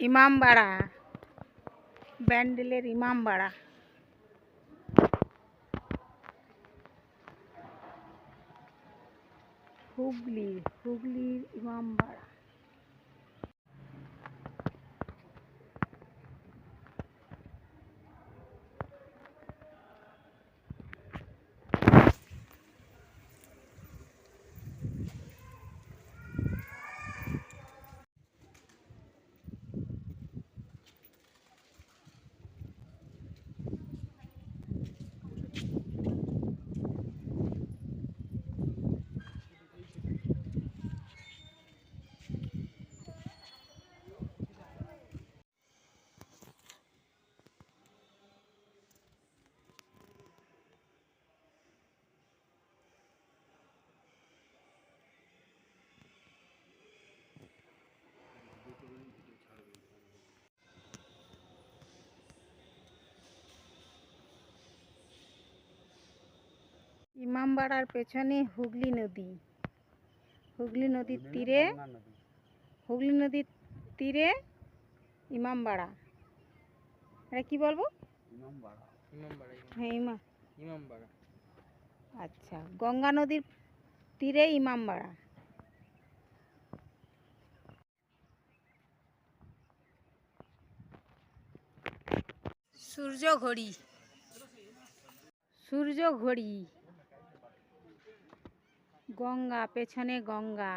ইমামবাড়া ব্যান্ডেলের ইমামবাড়া হুগলি হুগলির ইমামবাড়া ইমামবাড়ার পেছনে হুগলি নদী। হুগলি নদীর তীরে হুগলি নদীর তীরে ইমামবাড়া এটা কি বলব? হ্যাঁ ইমা আচ্ছা গঙ্গা নদীর তীরে ইমামবাড়া সূর্য ঘড়ি। সূর্য ঘড়ি। গঙ্গা পেছনে গঙ্গা।